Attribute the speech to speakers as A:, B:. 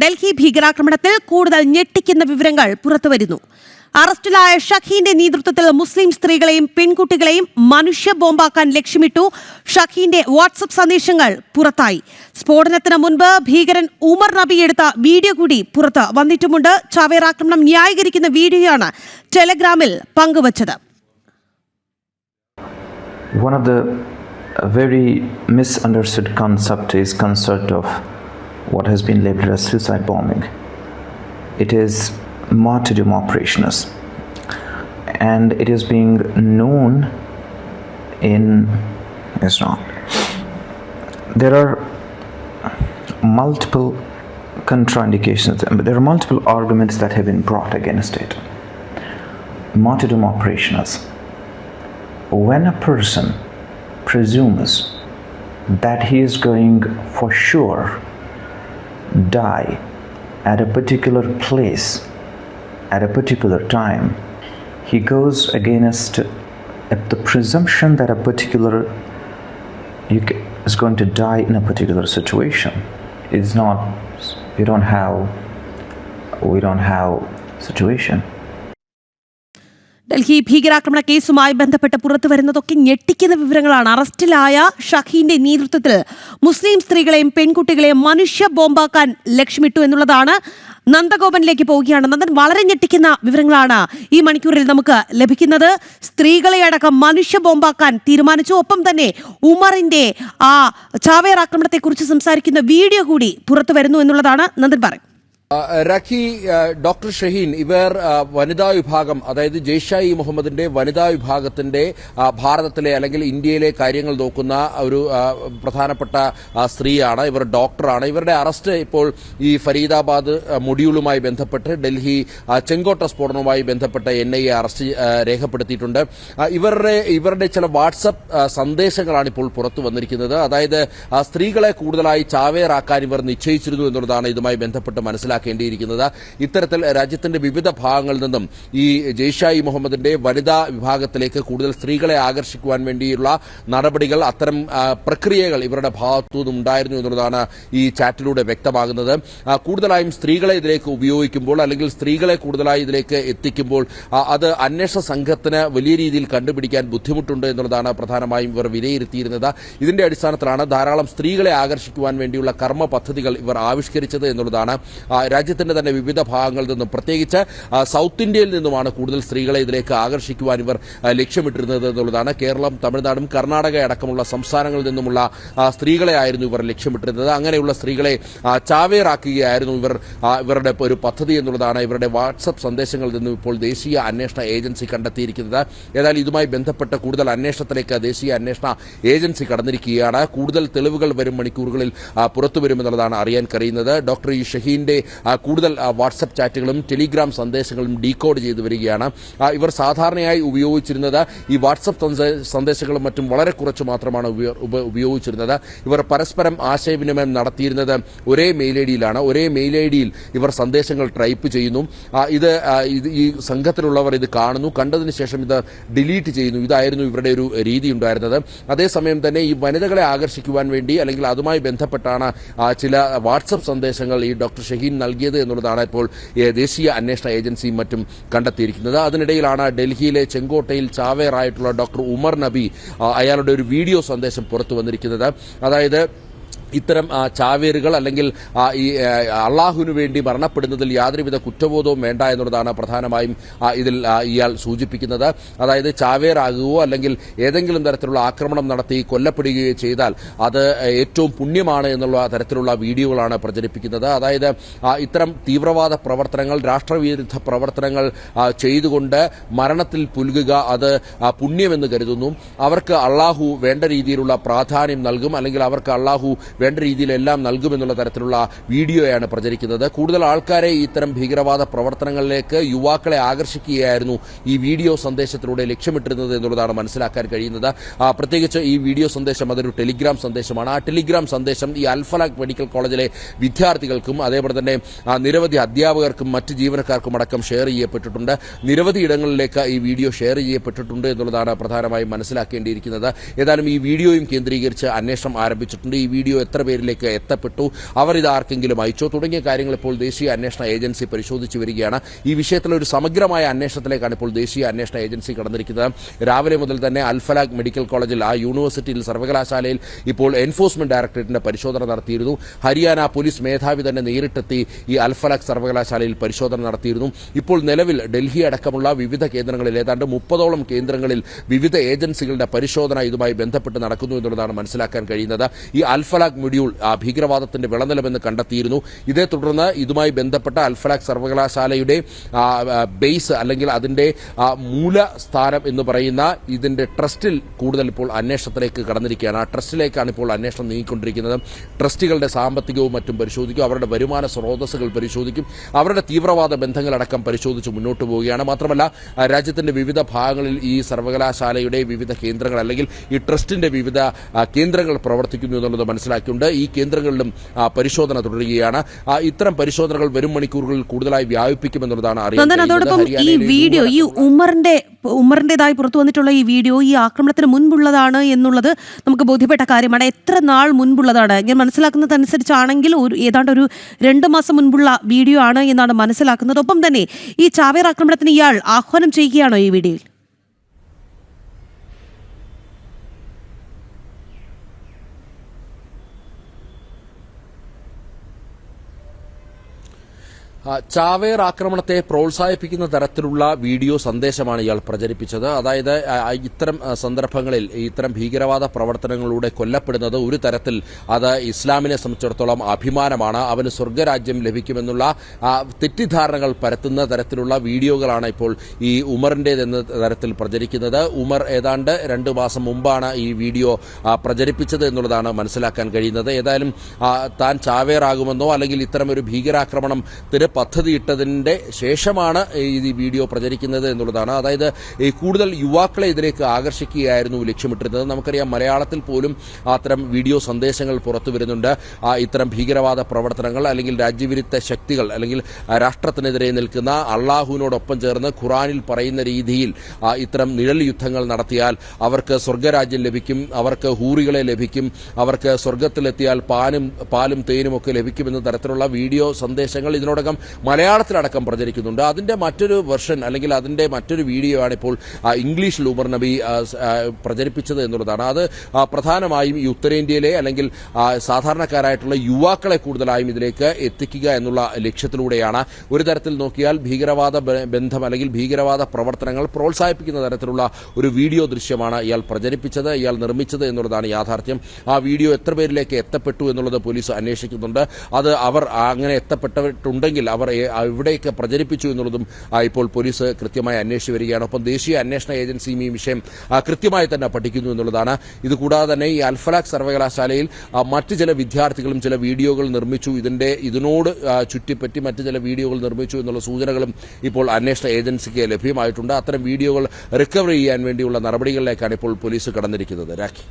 A: ഡൽഹി ഭീകരാക്രമണത്തിൽ കൂടുതൽ ഞെട്ടിക്കുന്ന വിവരങ്ങൾ പുറത്തുവരുന്നു. അറസ്റ്റിലായ ഷഹീന്റെ നേതൃത്വത്തിൽ മുസ്ലിം സ്ത്രീകളെയും പെൺകുട്ടികളെയും മനുഷ്യ ബോംബാക്കാൻ ലക്ഷ്യമിട്ടു ഷഹീന്റെ വാട്സപ്പ് സന്ദേശങ്ങൾ പുറത്തായി. സ്ഫോടനത്തിന് മുൻപ് ഭീകരൻ ഉമർ നബി എടുത്ത വീഡിയോ കൂടി പുറത്ത് വന്നിട്ടുമുണ്ട്. ചവേറാക്രമണം ന്യായീകരിക്കുന്ന വീഡിയോയാണ് ടെലഗ്രാമിൽ പങ്കുവച്ചത്.
B: One of the very misunderstood concept is concept of what has been labeled as suicide bombing. It is martyrdom operations, and it is being known in Islam. There are multiple contraindications. But there are multiple arguments that have been brought against it. Martyrdom operations when a person presumes that he is going for sure die at a particular place at a particular time. He goes against the presumption that a particular you is going to die in a particular situation. It's not we don't have we don't have situation
A: Delhi ഭീകരാക്രമണ കേസുമായി ബന്ധപ്പെട്ട് പുറത്തു വരുന്നതൊക്കെ ഞെട്ടിക്കുന്ന വിവരങ്ങളാണ്. അറസ്റ്റിലായ ഷഹീന്റെ നേതൃത്വത്തിൽ മുസ്ലിം സ്ത്രീകളെയും പെൺകുട്ടികളെയും മനുഷ്യ ബോംബാക്കാൻ ലക്ഷ്യമിട്ടു എന്നുള്ളതാണ് നന്ദഗോപനിലേക്ക് പോവുകയാണ്. നന്ദൻ വളരെ ഞെട്ടിക്കുന്ന വിവരങ്ങളാണ് ഈ മണിക്കൂറിൽ നമുക്ക് ലഭിക്കുന്നത്. സ്ത്രീകളെ അടക്കം മനുഷ്യ ബോംബാക്കാൻ തീരുമാനിച്ചു. ഒപ്പം തന്നെ ഉമറിന്റെ ആ ചാവേർ ആക്രമണത്തെക്കുറിച്ച് സംസാരിക്കുന്ന വീഡിയോ കൂടി പുറത്തു വരുന്നു എന്നുള്ളതാണ് നന്ദൻ പറയും
C: റഖി ഡോക്ടർ ഷഹീൻ ഇവർ വനിതാ വിഭാഗം അതായത് ജയ്ഷായി മുഹമ്മദിന്റെ വനിതാ വിഭാഗത്തിന്റെ ഭാരതത്തിലെ അല്ലെങ്കിൽ ഇന്ത്യയിലെ കാര്യങ്ങൾ നോക്കുന്ന ഒരു പ്രധാനപ്പെട്ട സ്ത്രീയാണ് ഇവർ ഡോക്ടറാണ്. ഇവരുടെ അറസ്റ്റ് ഇപ്പോൾ ഈ ഫരീദാബാദ് മൊഡ്യൂളുമായി ബന്ധപ്പെട്ട് ഡൽഹി ചെങ്കോട്ട സ്ഫോടനവുമായി ബന്ധപ്പെട്ട എൻ ഐ എ അറസ്റ്റ് രേഖപ്പെടുത്തിയിട്ടുണ്ട്. ഇവരുടെ ഇവരുടെ ചില വാട്സപ്പ് സന്ദേശങ്ങളാണ് ഇപ്പോൾ പുറത്തു വന്നിരിക്കുന്നത്. അതായത് സ്ത്രീകളെ കൂടുതലായി ചാവേറാക്കാൻ ഇവർ നിശ്ചയിച്ചിരുന്നു എന്നുള്ളതാണ് ഇതുമായി ബന്ധപ്പെട്ട് മനസ്സിലാക്കേണ്ടിയിരിക്കുന്നത്. ഇത്തരത്തിൽ രാജ്യത്തിന്റെ വിവിധ ഭാഗങ്ങളിൽ നിന്നും ഈ ജെയ്ഷായി മുഹമ്മദിന്റെ വനിതാ വിഭാഗത്തിലേക്ക് കൂടുതൽ സ്ത്രീകളെ ആകർഷിക്കുവാൻ വേണ്ടിയുള്ള നടപടികൾ അത്തരം പ്രക്രിയകൾ ഇവരുടെ ഭാഗത്തു നിന്നും ഉണ്ടായിരുന്നു എന്നുള്ളതാണ് ഈ ചാറ്റിലൂടെ വ്യക്തമാകുന്നത്. കൂടുതലായും സ്ത്രീകളെ ഇതിലേക്ക് ഉപയോഗിക്കുമ്പോൾ അല്ലെങ്കിൽ സ്ത്രീകളെ കൂടുതലായി ഇതിലേക്ക് എത്തിക്കുമ്പോൾ അത് അന്വേഷണ സംഘത്തിന് വലിയ രീതിയിൽ കണ്ടുപിടിക്കാൻ ബുദ്ധിമുട്ടുണ്ട് എന്നുള്ളതാണ് പ്രധാനമായും ഇവർ വിലയിരുത്തിയിരുന്നത്. ഇതിന്റെ അടിസ്ഥാനത്തിലാണ് ധാരാളം സ്ത്രീകളെ ആകർഷിക്കുവാൻ വേണ്ടിയുള്ള കർമ്മ പദ്ധതികൾ ഇവർ ആവിഷ്കരിച്ചത് എന്നുള്ളതാണ് ആ, രാജ്യത്തിന്റെ തന്നെ വിവിധ ഭാഗങ്ങളിൽ നിന്നും പ്രത്യേകിച്ച് സൗത്ത് ഇന്ത്യയിൽ നിന്നുമാണ് കൂടുതൽ സ്ത്രീകളെ ഇതിലേക്ക് ആകർഷിക്കുവാൻ ഇവർ ലക്ഷ്യമിട്ടിരുന്നത് എന്നുള്ളതാണ്. കേരളം തമിഴ്നാടും കർണാടക അടക്കമുള്ള സംസ്ഥാനങ്ങളിൽ നിന്നുമുള്ള സ്ത്രീകളെയായിരുന്നു ഇവർ ലക്ഷ്യമിട്ടിരുന്നത്. അങ്ങനെയുള്ള സ്ത്രീകളെ ചാവേറാക്കുകയായിരുന്നു ഇവർ ഇവരുടെ ഒരു പദ്ധതി എന്നുള്ളതാണ് ഇവരുടെ വാട്സപ്പ് സന്ദേശങ്ങളിൽ നിന്നും ഇപ്പോൾ ദേശീയ അന്വേഷണ ഏജൻസി കണ്ടെത്തിയിരിക്കുന്നത്. ഏതായാലും ഇതുമായി ബന്ധപ്പെട്ട കൂടുതൽ അന്വേഷണത്തിലേക്ക് ദേശീയ അന്വേഷണ ഏജൻസി കടന്നിരിക്കുകയാണ്. കൂടുതൽ തെളിവുകൾ വരും മണിക്കൂറുകളിൽ പുറത്തുവരുമെന്നുള്ളതാണ് പുറത്തു വരുമെന്നുള്ളതാണ് അറിയാൻ കഴിയുന്നത്. ഡോക്ടർ ഈ ഷഹീന്റെ കൂടുതൽ വാട്സപ്പ് ചാറ്റുകളും ടെലിഗ്രാം സന്ദേശങ്ങളും ഡീകോഡ് ചെയ്തു വരികയാണ്. ഇവർ സാധാരണയായി ഉപയോഗിച്ചിരുന്നത് ഈ വാട്സപ്പ് സന്ദേശങ്ങളും മറ്റും വളരെ കുറച്ച് മാത്രമാണ് ഉപയോഗിച്ചിരുന്നത്. ഇവർ പരസ്പരം ആശയവിനിമയം നടത്തിയിരുന്നത് ഒരേ മെയിൽ ഐ ഡിയിലാണ്. ഒരേ മെയിൽ ഐ ഡിയിൽ ഇവർ സന്ദേശങ്ങൾ ടൈപ്പ് ചെയ്യുന്നു. ഇത് ഈ സംഘത്തിലുള്ളവർ ഇത് കാണുന്നു. കണ്ടതിന് ശേഷം ഇത് ഡിലീറ്റ് ചെയ്യുന്നു. ഇതായിരുന്നു ഇവരുടെ ഒരു രീതി ഉണ്ടായിരുന്നത്. അതേസമയം തന്നെ ഈ വനിതകളെ ആകർഷിക്കുവാൻ വേണ്ടി അല്ലെങ്കിൽ അതുമായി ബന്ധപ്പെട്ടാണ് ചില വാട്സപ്പ് സന്ദേശങ്ങൾ ഈ ഡോക്ടർ ഷഹീൻ നൽകിയത് എന്നുള്ളതാണ് ഇപ്പോൾ ദേശീയ അന്വേഷണ ഏജൻസിയും മറ്റും കണ്ടെത്തിയിരിക്കുന്നത്. അതിനിടയിലാണ് ഡൽഹിയിലെ ചെങ്കോട്ടയിൽ ചാവേറായിട്ടുള്ള ഡോക്ടർ ഉമർ നബി അയാളുടെ ഒരു വീഡിയോ സന്ദേശം പുറത്തു വന്നിരിക്കുന്നത്. അതായത് ഇത്തരം ചാവേറുകൾ അല്ലെങ്കിൽ ഈ അള്ളാഹുവിനു വേണ്ടി മരണപ്പെടുന്നതിൽ യാതൊരുവിധ കുറ്റബോധവും വേണ്ട എന്നുള്ളതാണ് പ്രധാനമായും ഇതിൽ ഇയാൾ സൂചിപ്പിക്കുന്നത്. അതായത് ചാവേറാകുകയോ അല്ലെങ്കിൽ ഏതെങ്കിലും തരത്തിലുള്ള ആക്രമണം നടത്തി കൊല്ലപ്പെടുകയോ ചെയ്താൽ അത് ഏറ്റവും പുണ്യമാണ് എന്നുള്ള തരത്തിലുള്ള വീഡിയോകളാണ് പ്രചരിപ്പിക്കുന്നത്. അതായത് ഇത്തരം തീവ്രവാദ പ്രവർത്തനങ്ങൾ രാഷ്ട്രവിരുദ്ധ പ്രവർത്തനങ്ങൾ ചെയ്തുകൊണ്ട് മരണത്തിൽ പുലുകുക അത് പുണ്യമെന്ന് കരുതുന്നു. അവർക്ക് അള്ളാഹു വേണ്ട രീതിയിലുള്ള പ്രാധാന്യം നൽകും. അല്ലെങ്കിൽ അവർക്ക് അള്ളാഹു വേണ്ട രീതിയിലെല്ലാം നൽകുമെന്നുള്ള തരത്തിലുള്ള വീഡിയോയാണ് പ്രചരിക്കുന്നത്. കൂടുതൽ ആൾക്കാരെ ഇത്തരം ഭീകരവാദ പ്രവർത്തനങ്ങളിലേക്ക് യുവാക്കളെ ആകർഷിക്കുകയായിരുന്നു ഈ വീഡിയോ സന്ദേശത്തിലൂടെ ലക്ഷ്യമിട്ടിരുന്നത് എന്നുള്ളതാണ് മനസ്സിലാക്കാൻ കഴിയുന്നത്. പ്രത്യേകിച്ച് ഈ വീഡിയോ സന്ദേശം അതൊരു ടെലിഗ്രാം സന്ദേശമാണ്. ആ ടെലിഗ്രാം സന്ദേശം ഈ അൽഫലാഖ് മെഡിക്കൽ കോളേജിലെ വിദ്യാർത്ഥികൾക്കും അതേപോലെ തന്നെ നിരവധി അധ്യാപകർക്കും മറ്റ് ജീവനക്കാർക്കും അടക്കം ഷെയർ ചെയ്യപ്പെട്ടിട്ടുണ്ട്. നിരവധി ഇടങ്ങളിലേക്ക് ഈ വീഡിയോ ഷെയർ ചെയ്യപ്പെട്ടിട്ടുണ്ട് എന്നുള്ളതാണ് പ്രധാനമായും മനസ്സിലാക്കേണ്ടിയിരിക്കുന്നത്. ഏതായാലും ഈ വീഡിയോയും കേന്ദ്രീകരിച്ച് അന്വേഷണം ആരംഭിച്ചിട്ടുണ്ട്. ഈ വീഡിയോ എത്ര പേരിലേക്ക് എത്തപ്പെട്ടു? അവർ ഇത് ആർക്കെങ്കിലും അയച്ചോ? തുടങ്ങിയ കാര്യങ്ങൾ ഇപ്പോൾ ദേശീയ അന്വേഷണ ഏജൻസി പരിശോധിച്ചു വരികയാണ്. ഈ വിഷയത്തിൽ ഒരു സമഗ്രമായ അന്വേഷണത്തിലേക്കാണ് ഇപ്പോൾ ദേശീയ അന്വേഷണ ഏജൻസി കടന്നിരിക്കുന്നത്. രാവിലെ മുതൽ തന്നെ അൽഫലാഖ് മെഡിക്കൽ കോളേജിൽ ആ യൂണിവേഴ്സിറ്റിയിൽ സർവകലാശാലയിൽ ഇപ്പോൾ എൻഫോഴ്സ്മെന്റ് ഡയറക്ടറേറ്റിന്റെ പരിശോധന നടത്തിയിരുന്നു. ഹരിയാന പോലീസ് മേധാവി തന്നെ നേരിട്ടെത്തി ഈ അൽഫലാഖ് സർവകലാശാലയിൽ പരിശോധന നടത്തിയിരുന്നു. ഇപ്പോൾ നിലവിൽ ഡൽഹി അടക്കമുള്ള വിവിധ കേന്ദ്രങ്ങളിൽ ഏതാണ്ട് മുപ്പതോളം കേന്ദ്രങ്ങളിൽ വിവിധ ഏജൻസികളുടെ പരിശോധന ഇതുമായി ബന്ധപ്പെട്ട് നടക്കുന്നു എന്നുള്ളതാണ് മനസ്സിലാക്കാൻ കഴിയുന്നത്. ഈ അൽഫലാഖ് മൊഡ്യൂൾ ഭീകരവാദത്തിന്റെ വിളനിലമെന്ന് കണ്ടെത്തിയിരുന്നു. ഇതേ തുടർന്ന് ഇതുമായി ബന്ധപ്പെട്ട അൽഫലാഖ് സർവകലാശാലയുടെ ബേസ് അല്ലെങ്കിൽ അതിന്റെ മൂല മൂലസ്ഥാനം എന്ന് പറയുന്ന ഇതിന്റെ ട്രസ്റ്റിൽ കൂടുതൽ ഇപ്പോൾ അന്വേഷണത്തിലേക്ക് കടന്നിരിക്കുകയാണ്. ആ ട്രസ്റ്റിലേക്കാണ് ഇപ്പോൾ അന്വേഷണം നീങ്ങിക്കൊണ്ടിരിക്കുന്നത്. ട്രസ്റ്റുകളുടെ സാമ്പത്തികവും മറ്റും പരിശോധിക്കും. അവരുടെ വരുമാന സ്രോതസ്സുകൾ പരിശോധിക്കും. അവരുടെ തീവ്രവാദ ബന്ധങ്ങളടക്കം പരിശോധിച്ച് മുന്നോട്ട് പോവുകയാണ്. മാത്രമല്ല രാജ്യത്തിന്റെ വിവിധ ഭാഗങ്ങളിൽ ഈ സർവകലാശാലയുടെ വിവിധ കേന്ദ്രങ്ങൾ അല്ലെങ്കിൽ ഈ ട്രസ്റ്റിന്റെ വിവിധ കേന്ദ്രങ്ങൾ പ്രവർത്തിക്കുന്നു എന്നുള്ളത് മനസ്സിലാക്കിയിട്ടുണ്ട് ഈ കേന്ദ്രങ്ങളിലും പരിശോധന തുടരുകയാണ്. ഇത്തരം പരിശോധനകൾ വരും മണിക്കൂറുകളിൽ കൂടുതലായി വ്യാപിപ്പിക്കുമെന്നുള്ളതാണ് അറിയുന്നത്
A: അതോടൊപ്പം ഈ വീഡിയോ ഈ ഉമറിന്റെ ഉമറിന്റേതായി പുറത്തു വന്നിട്ടുള്ള ഈ വീഡിയോ ഈ ആക്രമണത്തിന് മുൻപുള്ളതാണ് എന്നുള്ളത് നമുക്ക് ബോധ്യപ്പെട്ട കാര്യമാണ്. എത്ര നാൾ മുൻപുള്ളതാണ്? ഞാൻ മനസ്സിലാക്കുന്നതനുസരിച്ചാണെങ്കിൽ ഒരു ഏതാണ്ട് ഒരു രണ്ട് മാസം മുൻപുള്ള വീഡിയോ ആണ് എന്നാണ് മനസ്സിലാക്കുന്നത്. ഒപ്പം തന്നെ ഈ ചാവേർ ആക്രമണത്തിന് ഇയാൾ ആഹ്വാനം ചെയ്യുകയാണോ ഈ വീഡിയോയിൽ?
C: ചാവേർ ആക്രമണത്തെ പ്രോത്സാഹിപ്പിക്കുന്ന തരത്തിലുള്ള വീഡിയോ സന്ദേശമാണ് ഇയാൾ പ്രചരിപ്പിച്ചത്. അതായത് ഇത്തരം സന്ദർഭങ്ങളിൽ ഇത്തരം ഭീകരവാദ പ്രവർത്തനങ്ങളിലൂടെ കൊല്ലപ്പെടുന്നത് ഒരു തരത്തിൽ അത് ഇസ്ലാമിനെ സംബന്ധിച്ചിടത്തോളം അഭിമാനമാണ്. അവന് സ്വർഗരാജ്യം ലഭിക്കുമെന്നുള്ള തെറ്റിദ്ധാരണകൾ പരത്തുന്ന തരത്തിലുള്ള വീഡിയോകളാണ് ഇപ്പോൾ ഈ ഉമറിന്റെതെന്ന തരത്തിൽ പ്രചരിക്കുന്നത്. ഉമർ ഏതാണ്ട് രണ്ട് മാസം മുമ്പാണ് ഈ വീഡിയോ പ്രചരിപ്പിച്ചത് എന്നുള്ളതാണ് മനസ്സിലാക്കാൻ കഴിയുന്നത്. ഏതായാലും താൻ ചാവേറാകുമെന്നോ അല്ലെങ്കിൽ ഇത്തരമൊരു ഭീകരാക്രമണത്തിന് പദ്ധതിയിട്ടതിന്റെ ശേഷമാണ് ഈ വീഡിയോ പ്രചരിക്കുന്നത് എന്നുള്ളതാണ്. അതായത് ഈ കൂടുതൽ യുവാക്കളെ ഇതിലേക്ക് ആകർഷിക്കുകയായിരുന്നു ലക്ഷ്യമിട്ടിരുന്നത്. നമുക്കറിയാം മലയാളത്തിൽ പോലും അത്തരം വീഡിയോ സന്ദേശങ്ങൾ പുറത്തു വരുന്നുണ്ട്. ഇത്തരം ഭീകരവാദ പ്രവർത്തനങ്ങൾ അല്ലെങ്കിൽ രാജ്യവിരുദ്ധ ശക്തികൾ അല്ലെങ്കിൽ രാഷ്ട്രത്തിനെതിരെ നിൽക്കുന്ന അള്ളാഹുവിനോടൊപ്പം ചേർന്ന് ഖുറാനിൽ പറയുന്ന രീതിയിൽ ഇത്തരം നിഴൽ യുദ്ധങ്ങൾ നടത്തിയാൽ അവർക്ക് സ്വർഗരാജ്യം ലഭിക്കും അവർക്ക് ഹൂറികളെ ലഭിക്കും അവർക്ക് സ്വർഗത്തിലെത്തിയാൽ പാനും പാലും തേനും ഒക്കെ ലഭിക്കുമെന്ന തരത്തിലുള്ള വീഡിയോ സന്ദേശങ്ങൾ ഇതിനോടകം മലയാളത്തിലടക്കം പ്രചരിക്കുന്നുണ്ട്. അതിന്റെ മറ്റൊരു വെർഷൻ അല്ലെങ്കിൽ അതിന്റെ മറ്റൊരു വീഡിയോ ആണ് ഇപ്പോൾ ആ, ഇംഗ്ലീഷിൽ ഉമർ നബി പ്രചരിപ്പിച്ചത് എന്നുള്ളതാണ്. അത് പ്രധാനമായും ഈ ഉത്തരേന്ത്യയിലെ അല്ലെങ്കിൽ സാധാരണക്കാരായിട്ടുള്ള യുവാക്കളെ കൂടുതലായും ഇതിലേക്ക് എത്തിക്കുക എന്നുള്ള ലക്ഷ്യത്തിലൂടെയാണ്. ഒരു തരത്തിൽ നോക്കിയാൽ ഭീകരവാദ ബന്ധം അല്ലെങ്കിൽ ഭീകരവാദ പ്രവർത്തനങ്ങൾ പ്രോത്സാഹിപ്പിക്കുന്ന തരത്തിലുള്ള ഒരു വീഡിയോ ദൃശ്യമാണ് ഇയാൾ പ്രചരിപ്പിച്ചത് ഇയാൾ നിർമ്മിച്ചത് എന്നുള്ളതാണ് യാഥാർത്ഥ്യം. ആ വീഡിയോ എത്ര പേരിലേക്ക് എത്തപ്പെട്ടു എന്നുള്ളത് പോലീസ് അന്വേഷിക്കുന്നുണ്ട്. അത് അവർ അങ്ങനെ എത്തപ്പെട്ടിട്ടുണ്ടെങ്കിൽ അവർ എവിടെയൊക്കെ പ്രചരിപ്പിച്ചു എന്നുള്ളതും ഇപ്പോൾ പോലീസ് കൃത്യമായി അന്വേഷിച്ചു വരികയാണ്. ഒപ്പം ദേശീയ അന്വേഷണ ഏജൻസിയും ഈ വിഷയം കൃത്യമായി തന്നെ പഠിക്കുന്നു എന്നുള്ളതാണ്. ഇതുകൂടാതെ തന്നെ ഈ അൽഫലാഖ് സർവകലാശാലയിൽ മറ്റ് ചില വിദ്യാർത്ഥികളും ചില വീഡിയോകൾ നിർമ്മിച്ചു. ഇതിന്റെ ഇതിനോട് ചുറ്റിപ്പറ്റി മറ്റ് ചില വീഡിയോകൾ നിർമ്മിച്ചു എന്നുള്ള സൂചനകളും ഇപ്പോൾ അന്വേഷണ ഏജൻസിക്ക് ലഭ്യമായിട്ടുണ്ട്. അത്തരം വീഡിയോകൾ റിക്കവർ ചെയ്യാൻ വേണ്ടിയുള്ള നടപടികളിലേക്കാണ് ഇപ്പോൾ പോലീസ് കടന്നിരിക്കുന്നത്. രാഖി.